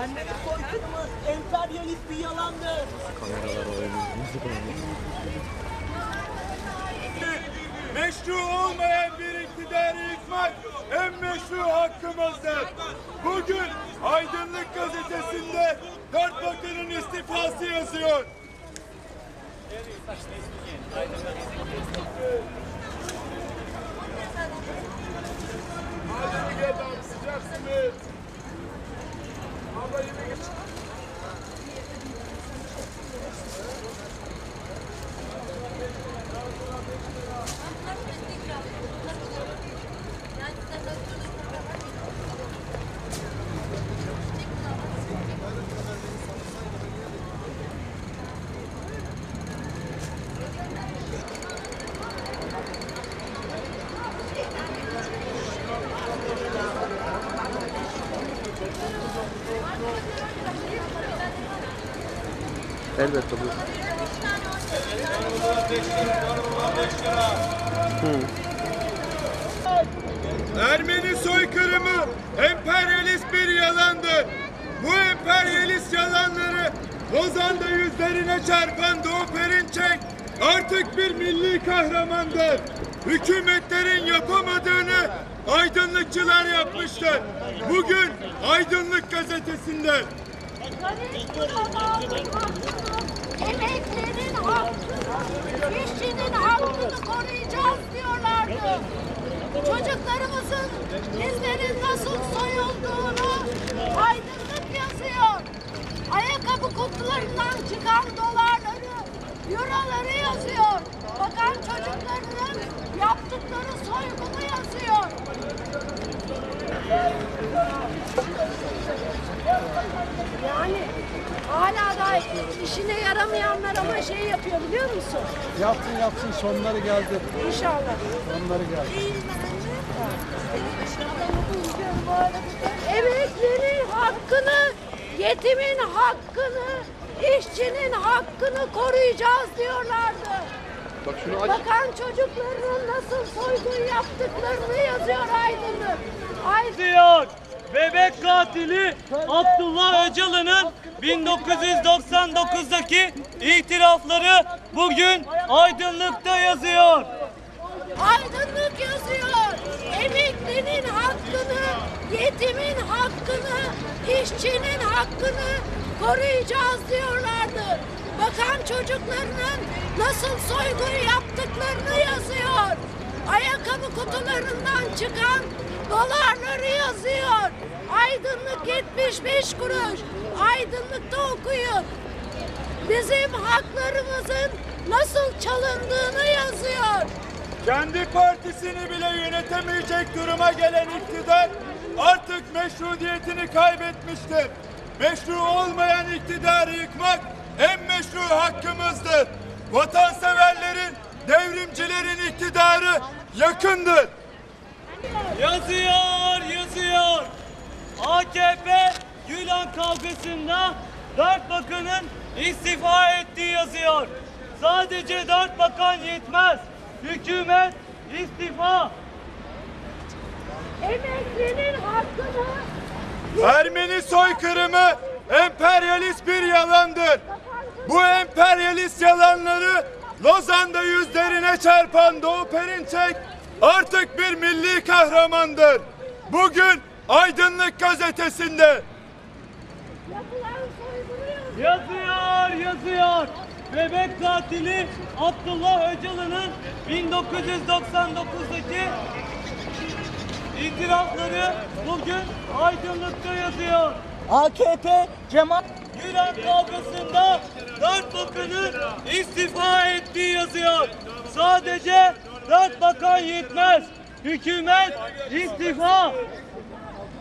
Ermeni soykırımı emperyalist bir yalandır. Meşru olmayan bir iktidarı yıkmak en meşru hakkımızdır. Bugün Aydınlık Gazetesi'nde dört bakanın istifası yazıyor. Elbette bu. Ermeni soykırımı emperyalist bir yalandır. Bu emperyalist yalanları Lozan'da yüzlerine çarpan Doğu Perinçek artık bir milli kahramandır. Hükümetlerin yapamadığını aydınlıkçılar yapmıştır. Bugün Aydınlık Gazetesi'nde Emeklerin hakkını, işçinin hakkını koruyacağız diyorlardı. Çocuklarımızın bizlerin nasıl soyulduğunu aydınlık yazıyor. Ayakkabı kutularından çıkan dolarları, euroları yazıyor. Bakan çocuklarının yaptıkları soygunu yazıyor. İşine yaramayanlar ama şey yapıyor biliyor musun? Yapsın yapsın sonları geldi. İnşallah. Sonları geldi. Emeklerin hakkını, yetimin hakkını, işçinin hakkını koruyacağız diyorlardı. Bak şunu aç. Bakan çocuklarının nasıl soygun yaptıklarını yazıyor Aydınlık. Aydın diyor. Bebek katili Abdullah Öcalan'ın 1999'daki itirafları bugün Aydınlık'ta yazıyor. Aydınlık yazıyor. Emeklinin hakkını, yetimin hakkını, işçinin hakkını koruyacağız diyorlardı. Bakan çocuklarının nasıl soygun yaptıklarını yazıyor. Ayakkabı kutularından çıkan dolarları yazıyor. Aydınlık 75 kuruş. Aydınlıkta okuyun. Bizim haklarımızın nasıl çalındığını yazıyor. kendi partisini bile yönetemeyecek duruma gelen iktidar artık meşrutiyetini kaybetmiştir. Meşru olmayan iktidarı yıkmak en meşru hakkımızdır. Vatanseverlerin, devrimcilerin iktidarı yakındır. Yazıyor, yazıyor. AKP Gülen kavgasında dört bakanın istifa ettiği yazıyor. Sadece dört bakan yetmez. Hükümet istifa. Emeklinin hakkını Ermeni soykırımı emperyalist bir yalandır. Bu emperyalist yalanları Lozan'da yüzlerine çarpan Doğu Perinçek artık bir milli kahramandır. Bugün Aydınlık Gazetesi'nde. Yazıyor, yazıyor. Bebek katili Abdullah Öcalan'ın 1999'daki itirafları bugün Aydınlık'ta yazıyor. AKP cemaat Gülen kavgasında dört bakanın istifa ettiği yazıyor. Sadece dört bakan yetmez. Hükümet istifa.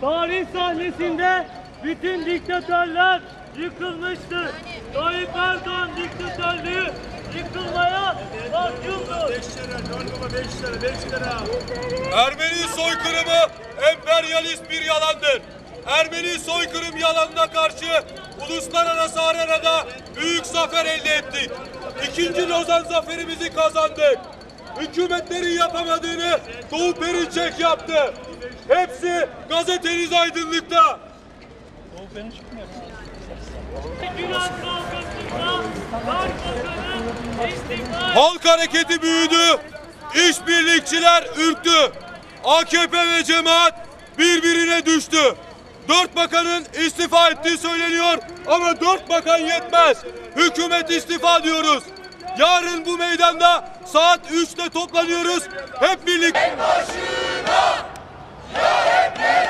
Tarih sahnesinde bütün diktatörler yıkılmıştır. Tayyip Erdoğan diktatörlüğü yıkılmaya mahkumdur. Ermeni soykırımı emperyalist bir yalandır. Ermeni soykırım yalanına karşı uluslararası arenada büyük zafer elde ettik. İkinci Lozan zaferimizi kazandık. Hükümetlerin yapamadığını Doğu Perinçek yaptı. Hepsi gazeteniz aydınlıkta. Halk hareketi büyüdü. İşbirlikçiler ürktü. AKP ve cemaat birbirine düştü. Dört bakanın istifa ettiği söyleniyor ama dört bakan yetmez. Hükümet istifa diyoruz. Yarın bu meydanda saat 3'te toplanıyoruz. Hep birlikte. Ya No